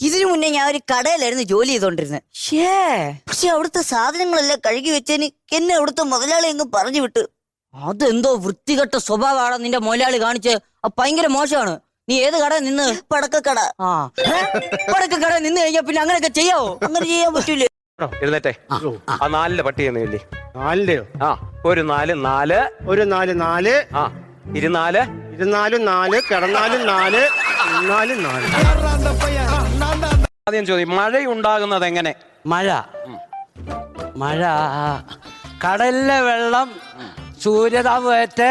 ഇതിനു മുന്നേ ഞാൻ ഒരു കടയിലായിരുന്നു ജോലി ചെയ്തോണ്ടിരുന്നത്. ഷേ പക്ഷെ അവിടുത്തെ സാധനങ്ങളെല്ലാം കഴുകി വെച്ചതിന് എന്നെ അവിടുത്തെ മുതലാളി അങ്ങ് പറഞ്ഞു വിട്ടു. അതെന്തോ വൃത്തികെട്ട സ്വഭാവമാണ് നിന്റെ മുതലാളി കാണിച്ച് ഭയങ്കര മോശമാണ്. നീ ഏത് കട നിന്ന്? പടക്കക്കട. ആ. പടക്കക്കട നിന്ന് കഴിഞ്ഞാ പിന്നെ അങ്ങനെയൊക്കെ ചെയ്യാവോ? അങ്ങനെ ചെയ്യാൻ പറ്റൂല. എഴുന്നേറ്റേ. ആ. നാലിലെ പട്ടി എന്നില്ലേ ആ ഒരു നാല് നാല്. ഒരു നാല് നാല്. ആ ഇരുനാല് ഇരുന്നാലും നാല് കിടന്നാലും നാല് നാല്. നാല് ആദ്യം ചോദ്യം. മഴയുണ്ടാകുന്നത് എങ്ങനെ മഴ മഴ കടലിലെ വെള്ളം സൂര്യതാപേറ്റ്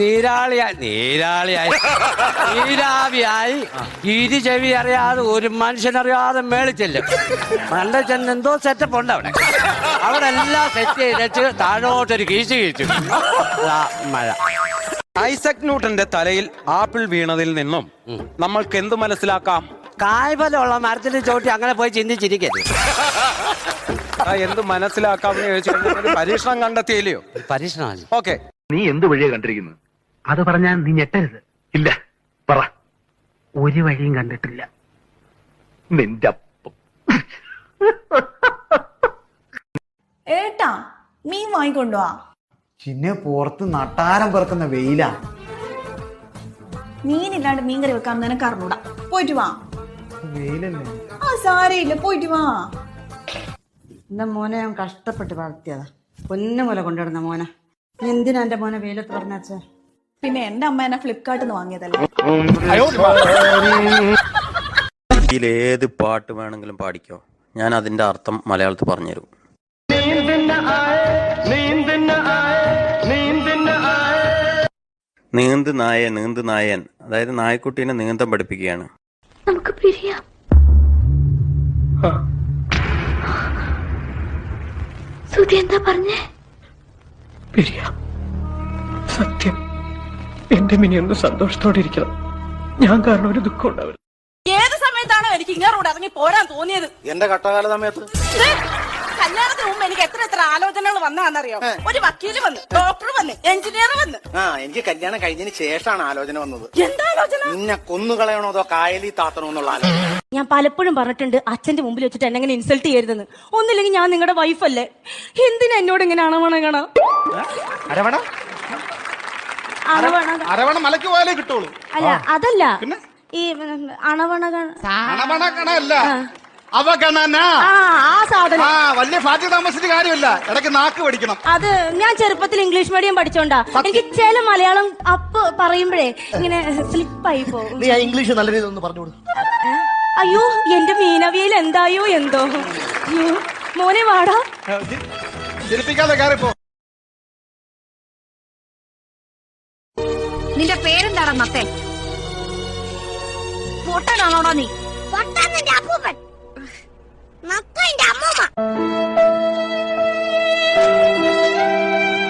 നീരാളിയായി. നീരാളിയായി. നീരാവിയായി. ഇരു ചെവി അറിയാതെ ഒരു മനുഷ്യനറിയാതെ മേളിൽ ചെല്ലും. മണ്ട ചെന്ന് എന്തോ സെറ്റപ്പ് ഉണ്ട് അവിടെ. അവിടെ എല്ലാം സെറ്റ് ചെയ്തിട്ട് താഴോട്ടൊരു കീച്ചു കീച്ചു. മഴ. ഐസക് ന്യൂട്ടന്റെ തലയിൽ ആപ്പിൾ വീണതിൽ നിന്നും നമ്മൾക്ക് എന്ത് മനസ്സിലാക്കാം? കായ്ഫലമുള്ള മരത്തിന്റെ ചോട്ടി അങ്ങനെ പോയി ചിന്തിച്ചിരിക്കരുത്. ആ, എന്ത് മനസ്സിലാക്കാമെന്ന് ചോദിച്ചു കഴിഞ്ഞാൽ ഒരു പരീക്ഷണം കണ്ടെത്തിയില്ലയോ? പരീക്ഷണം ഓക്കെ. നീ എന്ത് വഴിയാ കണ്ടിരിക്കുന്നത്? അത് പറഞ്ഞാൽ നീ ഞെട്ടരുത്. ഇല്ല പറ. ഒരു വഴിയും കണ്ടിട്ടില്ല. നിന്റെ അപ്പം. ഏട്ടാ മീൻ വാങ്ങിക്കൊണ്ടുവാ. പിന്നെ പുറത്ത് നട്ടാരം പറക്കുന്ന വെയിലാ. മീനില്ലാണ്ട് മീൻകറി വെക്കാൻ നിനക്ക് അറിഞ്ഞൂടാ. പോയിട്ട് വാ. ആ സാരയില്ല പോയിട്ട് വാ. എന്റെ മോനെ ഞാൻ കഷ്ടപ്പെട്ട് വളർത്തിയതാ. പൊന്നു മുല കൊണ്ടുവരുന്ന മോനെ. നീ എന്തിനാ എന്റെ മോനെ വെയിലത്ത് പറഞ്ഞാച്ച പിന്നെ എന്റെ അമ്മ എന്നെ ഫ്ലിപ്കാർട്ടിൽ നിന്ന് വാങ്ങിയതല്ലേ? ഏത് പാട്ട് വേണമെങ്കിലും പാടിക്കോ. ഞാൻ അതിന്റെ അർത്ഥം മലയാളത്തിൽ പറഞ്ഞുതരും. നീന്ത് നായൻ നീന്ത് നായൻ. അതായത് നായക്കുട്ടീനെ നീന്തം പഠിപ്പിക്കുകയാണ്. നമുക്ക് പിരിയാം. സുധി എന്താ പറഞ്ഞേ? പിരിയാം. സത്യം. എന്റെ മിനി ഒന്ന് സന്തോഷത്തോടെ ഇരിക്കണം ഞാൻ കാരണം ഒരു ദുഃഖം ഉണ്ടാവില്ല. ഏത് സമയത്താണോ എനിക്ക് ഇങ്ങോട്ട് ഇറങ്ങി പോരാൻ തോന്നിയത്? എന്റെ കട്ടകാല സമയത്ത്? മുമ്പ് എനിക്ക് എത്ര എത്ര ആലോചനകൾ വന്നാന്നറിയോ ഒരു വക്കീൽ വന്ന് ഡോക്ടർ വന്ന് എഞ്ചിനീയർ വന്ന്. ആ എനിക്ക് കല്യാണം കഴിഞ്ഞതിന് ശേഷമാണ് ആലോചന വന്നത്. എന്താ ആലോചന? നിന്നെ കൊന്നുകളയണോ അതോ കായലി താത്തണോ എന്നുള്ള ആലോചന? ഞാൻ പലപ്പോഴും പറഞ്ഞിട്ടുണ്ട് അച്ഛന്റെ മുമ്പിൽ വെച്ചിട്ട് എന്നെ ഇങ്ങനെ ഇൻസൾട്ട് ചെയ്യരുതെന്ന്. ഒന്നില്ലെങ്കിൽ ഞാൻ നിങ്ങളുടെ വൈഫല്ലേ എന്തിനാ എന്നോട് ഇങ്ങനെ അണവണകണ അരവണ? അണവണ. അരവണ മലയ്ക്ക് പോയാലേ കിട്ടുള്ളൂ. അല്ല അതല്ല. ഈ അണവണകണ അണവണക്കണല്ല അവഗണന. ആ ആ സാധനം. ആ വലിയ ഫ്ലാറ്റിൽ താമസിച്ചിട്ട് കാര്യമില്ല. ഇടയ്ക്ക് നാക്ക് പഠിക്കണം അത് ഞാൻ ചെറുപ്പത്തിൽ ഇംഗ്ലീഷ് മീഡിയം പഠിച്ചോണ്ടാ. എനിക്ക് ചില മലയാളം അപ്പ് പറയുമ്പോഴേ ഇങ്ങനെ സ്ലിപ്പായി പോകും. നീ ആ ഇംഗ്ലീഷ് നല്ല രീതിയിൽ ഒന്ന് പറഞ്ഞു ഏ? അയ്യോ എന്റെ മീനവിയിൽ എന്തായോ എന്തോ. അയ്യോ മോനെ വാടാ. ചിരിപ്പിക്കാതെ കയറിപ്പോ. നിന്റെ പേരെന്താടാ നത്തെ പൊട്ടനാണോടാ നീ? പൊട്ടൻ നിന്റെ അപ്പൂപ്പൻ.